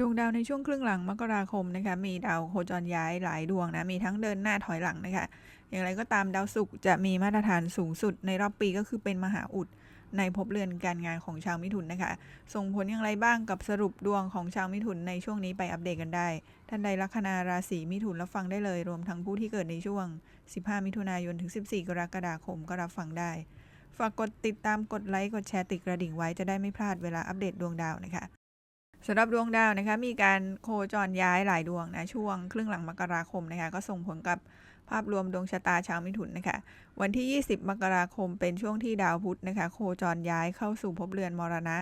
ดวงดาวในช่วงครึ่งหลังมกราคมนะคะมีดาวโคจรย้ายหลายดวงนะมีทั้งเดินหน้าถอยหลังนะคะอย่างไรก็ตามดาวศุกร์จะมีมาตรฐานสูงสุดในรอบปีก็คือเป็นมหาอุดในภพเรือนการงานของชาวมิถุนนะคะ ส่งผลอย่างไรบ้างกับสรุปดวงของชาวมิถุนในช่วงนี้ไปอัปเดตกันได้ ท่านใดลัคนาราศีมิถุนรับฟังได้เลย รวมทั้งผู้ที่เกิดในช่วง 15 มิถุนายนถึง 14 กรกฎาคมก็รับฟังได้ ฝากกดติดตามกดไลค์กดแชร์ติดกระดิ่งไว้จะได้ไม่พลาดเวลาอัปเดตดวงดาวนะคะ สำหรับดวงดาวนะคะมีการโคจรย้ายหลายดวงนะช่วงครึ่งหลังมกราคมนะคะก็ส่งผลกับภาพรวมดวงชะตาชาวมิถุนนะคะวันที่ 20 มกราคมเป็นช่วงที่ดาวพุธนะคะโคจรย้ายเข้าสู่ภพเรือนมรณะ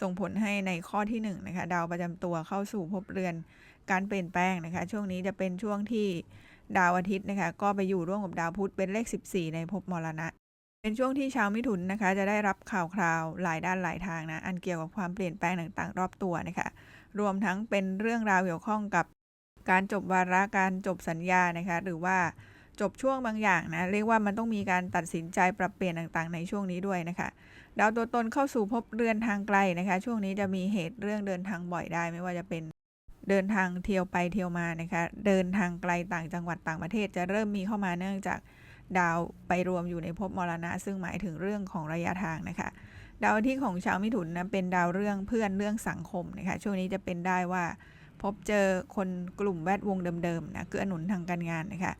ส่งผลให้ในข้อที่1นงนะคะดาวประจำตัวเข้าสู่ภพเรือนการเปลี่ยนแปลงนะคะช่วงนี้จะเป็นช่วงที่ดาวอาทิตย์นะคะก็ไปอยู่ร่วมกับดาวพุธเป็นเลข 14 ในภพมรณะ เป็นช่วงที่ชาวมิถุนนะคะจะได้รับข่าวคราวหลายด้านหลายทางนะอันเกี่ยวกับความเปลี่ยนแปลงต่างๆ รอบตัวนะคะรวมทั้งเป็นเรื่องราวเกี่ยวข้องกับการจบวาระการจบสัญญานะคะหรือว่าจบช่วงบางอย่างนะเรียกว่ามันต้องมีการตัดสินใจปรับเปลี่ยนต่างๆ ในช่วงนี้ด้วยนะคะดาวตัวตนเข้าสู่ภพเรือนทางไกลนะคะช่วงนี้จะมีเหตุเรื่องเดินทางบ่อยได้ไม่ว่าจะเป็นเดินทางเที่ยวไปเที่ยวมานะคะเดินทางไกลต่างจังหวัดต่างประเทศจะเริ่มมีเข้ามาเนื่องจาก ดาวไปรวมอยู่ในภพมรณะ ซึ่งหมายถึงเรื่องของระยะทางนะคะ ดาวที่ของชาวมิถุนนะเป็นดาวเรื่องเพื่อนเรื่องสังคมนะคะช่วงนี้จะเป็นได้ว่าพบเจอคนกลุ่มแวดวงเดิมๆนะเกื้อหนุนทางการงานนะคะ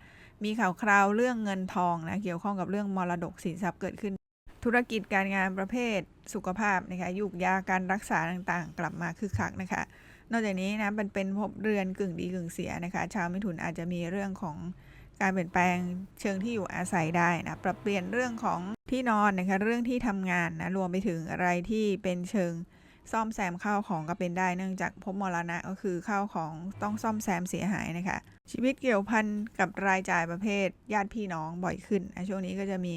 มีข่าวคราวเรื่องเงินทองนะเกี่ยวข้องกับเรื่องมรดกสินทรัพย์เกิดขึ้น ธุรกิจการงานประเภทสุขภาพนะคะยุกยาการรักษาต่างๆ กลับมาคึกคักนะคะ นอกจากนี้นะมันเป็นพบเรือนกึ่งดีกึ่งเสียนะคะ ชาวมิถุนอาจจะมีเรื่องของ การเปลี่ยนแปลงเชิงที่อยู่อาศัยได้นะ ปรับเปลี่ยนเรื่องของที่นอนนะคะ เรื่องที่ทำงานนะ รวมไปถึงอะไรที่เป็นเชิงซ่อมแซมข้าวของก็เป็นได้เนื่องจากพบมรณะก็คือข้าวของต้องซ่อมแซมเสียหายนะคะ ชีวิตเกี่ยวพันกับรายจ่ายประเภท ญาติพี่น้องบ่อยขึ้นช่วงนี้ก็จะมี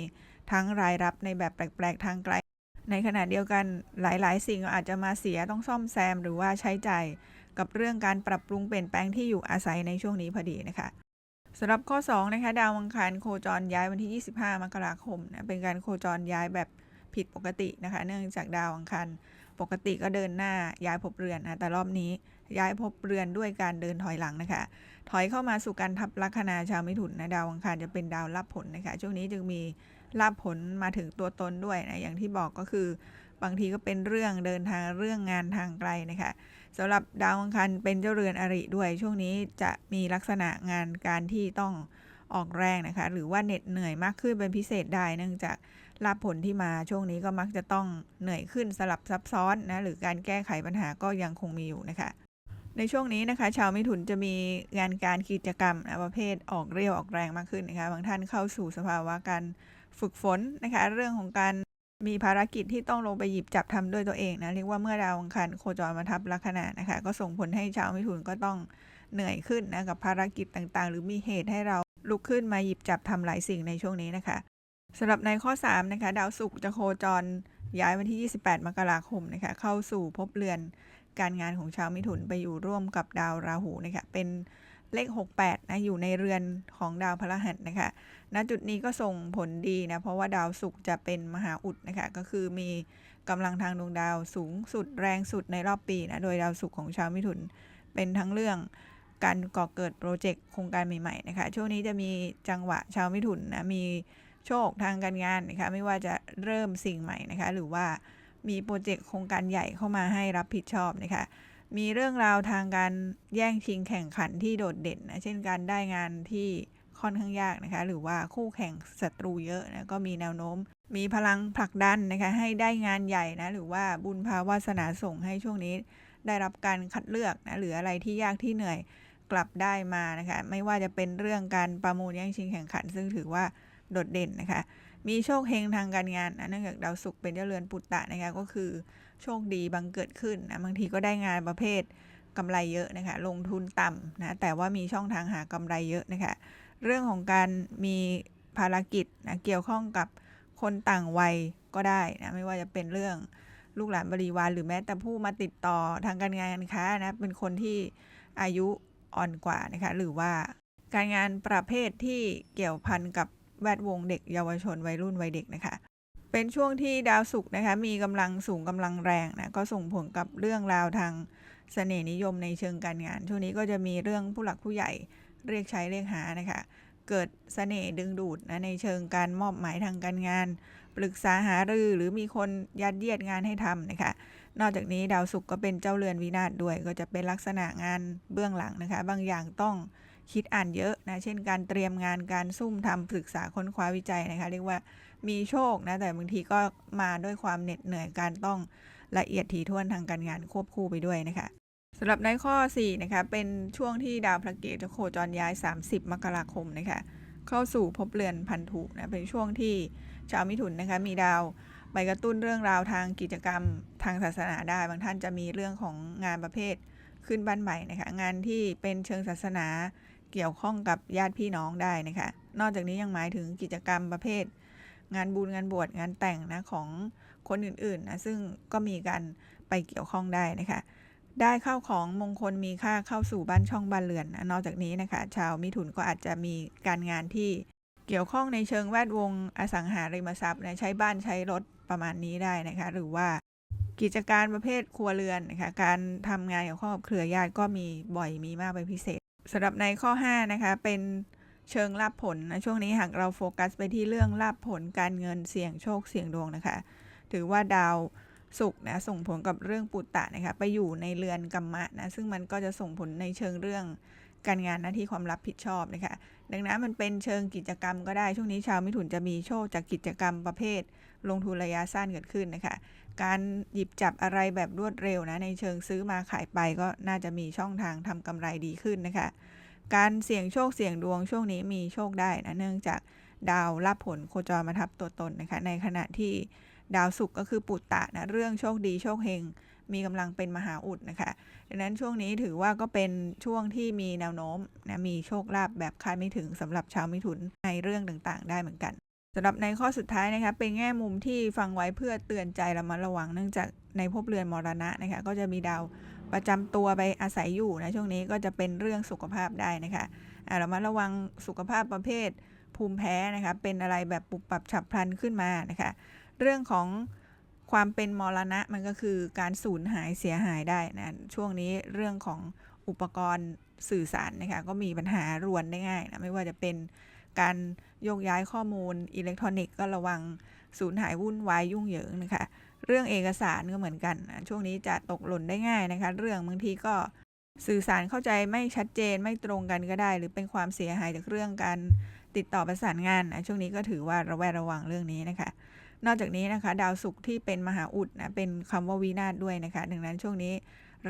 ทั้งรายรับในแบบแปลกๆทางไกล ในขณะเดียวกันหลายๆ สิ่งอาจจะมาเสียต้องซ่อมแซมหรือว่าใช้จ่ายกับเรื่องการปรับปรุงเปลี่ยนแปลงที่อยู่อาศัยในช่วงนี้พอดีนะคะ สำหรับข้อ2นะคะดาวอังคารโคจรย้ายวันที่ 25 มกราคมนะเป็นการโคจรย้ายแบบผิดปกตินะคะ เนื่องจากดาวอังคารปกติก็เดินหน้าย้ายภพเรือนนะแต่รอบนี้ย้ายภพเรือนด้วยการเดินถอยหลังนะคะ ถอยเข้ามาสู่การทับลัคนาชาวมิถุนนะดาวอังคารจะเป็นดาวรับผลนะคะ ช่วงนี้จึงมีรับผลมาถึงตัวตนด้วยนะอย่างที่บอกก็คือบางทีก็เป็นเรื่องเดินทางเรื่องงานทางไกลนะคะ สำหรับดาวอังคารเป็นเจ้าเรือนอริด้วย ช่วงนี้จะมีลักษณะงานการที่ต้องออกแรงนะคะ หรือว่าเหน็ดเหนื่อยมากขึ้นเป็นพิเศษได้ เนื่องจากรับผลที่มาช่วงนี้ก็มักจะต้องเหนื่อยขึ้นสลับซับซ้อนนะหรือการแก้ไขปัญหาก็ยังคงมีอยู่นะคะในช่วงนี้นะคะ ชาวมิถุนจะมีงานการกิจกรรมนะประเภทออกเรียวออกแรงมากขึ้นนะคะบางท่านเข้าสู่สภาวะการฝึกฝนนะคะ เรื่องของการ มีภารกิจที่ต้องลงไปหยิบจับทำด้วยตัวเองนะ เรียกว่าเมื่อดาวอังคารโคจรมาทับลัคนานะคะ ก็ส่งผลให้ชาวมิถุนก็ต้องเหนื่อยขึ้นนะกับภารกิจต่างๆ หรือมีเหตุให้เราลุกขึ้นมาหยิบจับทำหลายสิ่งในช่วงนี้นะคะสำหรับในข้อ3นะคะดาวศุกร์จะโคจรย้ายวันที่ 28 มกราคมนะคะเข้าสู่ภพเรือนการงานของชาวมิถุนไปอยู่ร่วมกับดาวราหูนะคะเป็น เลข 68นะอยู่ในเรือนของดาวพฤหัสนะคะณจุดนี้ก็ส่งผลดีนะ เพราะว่าดาวศุกร์จะเป็นมหาอุดนะคะ ก็คือมีกำลังทางดวงดาวสูงสุดแรงสุดในรอบปีนะ โดยดาวศุกร์ของชาวมิถุนเป็นทั้งเรื่องการก่อเกิดโปรเจกต์โครงการใหม่ๆนะคะ ช่วงนี้จะมีจังหวะชาวมิถุนนะ มีโชคทางการงานนะคะ ไม่ว่าจะเริ่มสิ่งใหม่นะคะ หรือว่ามีโปรเจกต์โครงการใหญ่เข้ามาให้รับผิดชอบนะคะ มีเรื่องราวทางการแย่งชิงแข่งขันที่โดดเด่นนะ เช่นการได้งานที่ค่อนข้างยากนะคะ หรือว่าคู่แข่งศัตรูเยอะนะ ก็มีแนวโน้ม มีพลังผลักดันนะคะ ให้ได้งานใหญ่นะ หรือว่าบุญภาวาสนาส่งให้ช่วงนี้ ได้รับการคัดเลือกนะ หรืออะไรที่ยากที่เหนื่อยกลับได้มานะคะ ไม่ว่าจะเป็นเรื่องการประมูลแย่งชิงแข่งขัน ซึ่งถือว่าโดดเด่นนะคะ มีโชคเฮงทางการงานนะเนื่องจากดาวศุกร์เป็นเจ้าเรือนปุตตะนะคะก็คือโชคดีบังเกิดขึ้นนะบางทีก็ได้งานประเภทกำไรเยอะนะคะลงทุนต่ำนะแต่ว่ามีช่องทางหากำไรเยอะนะคะเรื่องของการมีภารกิจนะเกี่ยวข้องกับคนต่างวัยก็ได้นะไม่ว่าจะเป็นเรื่องลูกหลานบริวารหรือแม้แต่ผู้มาติดต่อทางการงานค้านะเป็นคนที่อายุอ่อนกว่านะคะหรือว่าการงานประเภทที่เกี่ยวพันกับ แวดวงเด็กเยาวชนวัยรุ่นวัยเด็กนะคะ เป็นช่วงที่ดาวศุกร์นะคะ มีกำลังสูงกำลังแรงนะก็ส่งผลกับเรื่องราวทางเสน่ห์นิยมในเชิงการงาน ช่วงนี้ก็จะมีเรื่องผู้หลักผู้ใหญ่เรียกใช้เรียกหานะคะ เกิดเสน่ห์ดึงดูดนะในเชิงการมอบหมายทางการงาน ปรึกษาหารือหรือมีคนยัดเยียดงานให้ทำนะคะนอกจากนี้ดาวศุกร์ก็เป็นเจ้าเรือนวินาศด้วย ก็จะเป็นลักษณะงานเบื้องหลังนะคะ บางอย่างต้อง คิดอ่านเยอะนะ เช่นการเตรียมงานการซุ่มทำศึกษาค้นคว้าวิจัยนะคะ เรียกว่ามีโชคนะ แต่บางทีก็มาด้วยความเหน็ดเหนื่อยการต้องละเอียดถี่ถ้วนทางการงานควบคู่ไปด้วยนะคะสำหรับในข้อ 4 นะคะ เป็นช่วงที่ดาวพระเกตจะโคจรย้าย 30 มกราคมนะคะเข้าสู่ภพเรือนพันธุนะเป็นช่วงที่ชาวมิถุนนะคะมีดาวไปกระตุ้นเรื่องราวทางกิจกรรมทางศาสนาได้ บางท่านจะมีเรื่องของงานประเภทขึ้นบ้านใหม่นะคะงานที่เป็นเชิงศาสนา เกี่ยวข้องกับญาติพี่น้องได้นะคะ นอกจากนี้ยังหมายถึงกิจกรรมประเภท งานบุญงานบวชงานแต่งนะของคนอื่นๆนะซึ่งก็มีการไปเกี่ยวข้องได้นะคะ ได้เข้าของมงคลมีค่าเข้าสู่บ้านช่องบ้านเรือนนะนอกจากนี้นะคะ ชาวมิถุนก็อาจจะมีการงานที่เกี่ยวข้องในเชิงแวดวงอสังหาริมทรัพย์นะใช้บ้านใช้รถประมาณนี้ได้นะคะ หรือว่ากิจการประเภทครัวเรือนนะคะการทำงานเกี่ยวข้องกับเครือญาติก็มีบ่อยมีมากเป็นพิเศษ สำหรับในข้อ 5 นะคะ เป็นเชิงลาบผลนะช่วงนี้หากเราโฟกัสไปที่เรื่องลาบผลการเงินเสี่ยงโชคเสี่ยงดวงนะคะ ถือว่าดาวศุกร์นะส่งผลกับเรื่องปุตตะนะคะไปอยู่ในเรือนกัมมะนะซึ่งมันก็จะส่งผลในเชิงเรื่องการงานหน้าที่ความรับผิดชอบนะคะ ดังนั้นมันเป็นเชิงกิจกรรมก็ได้ ช่วงนี้ชาวมิถุนจะมีโชคจากกิจกรรมประเภท ลงทุนระยะสั้นเกิดขึ้นนะคะ การหยิบจับอะไรแบบรวดเร็วนะในเชิงซื้อมาขายไปก็น่าจะมีช่องทางทำกำไรดีขึ้นนะคะ การเสี่ยงโชคเสี่ยงดวงช่วงนี้มีโชคได้นะเนื่องจากดาวรับผลโคจรมาทับตัวตนนะคะ ในขณะที่ดาวศุกร์ก็คือปุตตะนะเรื่องโชคดีโชคเฮง มีกำลังเป็นมหาอุดนะคะดังนั้นช่วงนี้ถือว่าก็เป็นช่วงที่มีแนวโน้มนะมีโชคลาภแบบคาดไม่ถึงสำหรับชาวมิถุนในเรื่องต่างๆ ได้เหมือนกันสำหรับในข้อสุดท้ายนะคะเป็นแง่มุมที่ฟังไว้เพื่อเตือนใจระมัดระวังเนื่องจากในภพเรือนมรณะนะคะก็จะมีดาวประจำตัวไปอาศัยอยู่นะช่วงนี้ก็จะเป็นเรื่องสุขภาพได้นะคะอ่าระมัดระวังสุขภาพประเภทภูมิแพ้นะคะเป็นอะไรแบบปุบปับฉับพลันขึ้นมานะคะเรื่องของ ความเป็นมรณะมันก็คือการสูญหายเสียหายได้นะ ช่วงนี้เรื่องของอุปกรณ์สื่อสารนะคะก็มีปัญหารวนได้ง่ายนะไม่ว่าจะเป็นการโยกย้ายข้อมูลอิเล็กทรอนิกส์ก็ระวังสูญหายวุ่นวายยุ่งเหยิงนะคะเรื่องเอกสารก็เหมือนกันนะช่วงนี้จะตกหล่นได้ง่ายนะคะ เรื่องบางทีก็สื่อสารเข้าใจไม่ชัดเจนไม่ตรงกันก็ได้ หรือเป็นความเสียหายจากเรื่องการติดต่อประสานงานนะช่วงนี้ก็ถือว่าระแวดระวังเรื่องนี้นะคะ นอกจากนี้นะคะ ดาวศุกร์ที่เป็นมหาอุดนะเป็นคำว่าวินาศด้วยนะคะ ดังนั้นช่วงนี้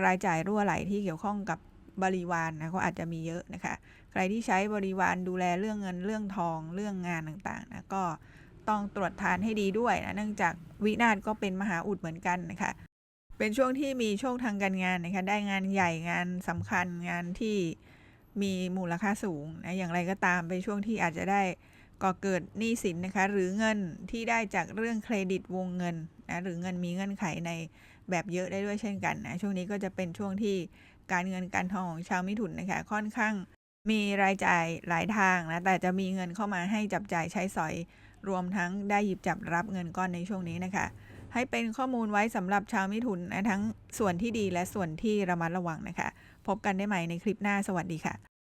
รายจ่ายรั่วไหลที่เกี่ยวข้องกับบริวารนนะก็อาจจะมีเยอะนะคะ ใครที่ใช้บริวารดูแลเรื่องเงินเรื่องทองเรื่องงานต่างๆนะก็ต้องตรวจทานให้ดีด้วยนะเนื่องจากวินาศก็เป็นมหาอุดเหมือนกันนะคะ เป็นช่วงที่มีโชคทางการงานนะคะได้งานใหญ่งานสำคัญงานที่มีมูลค่าสูงนะอย่างไรก็ตามเป็นช่วงที่อาจจะได้ ก่อเกิดหนี้สินนะคะ หรือเงินที่ได้จากเรื่องเครดิตวงเงินนะหรือเงินมีเงื่อนไขในแบบเยอะได้ด้วยเช่นกันนะช่วงนี้ก็จะเป็นช่วงที่การเงินการทองของชาวมิถุนนะคะค่อนข้างมีรายจ่ายหลายทางนะแต่จะมีเงินเข้ามาให้จับจ่ายใช้สอย รวมทั้งได้หยิบจับรับเงินก้อนในช่วงนี้นะคะ ให้เป็นข้อมูลไว้สำหรับชาวมิถุนนะทั้งส่วนที่ดีและส่วนที่ระมัดระวังนะคะ พบกันได้ใหม่ในคลิปหน้าสวัสดีค่ะ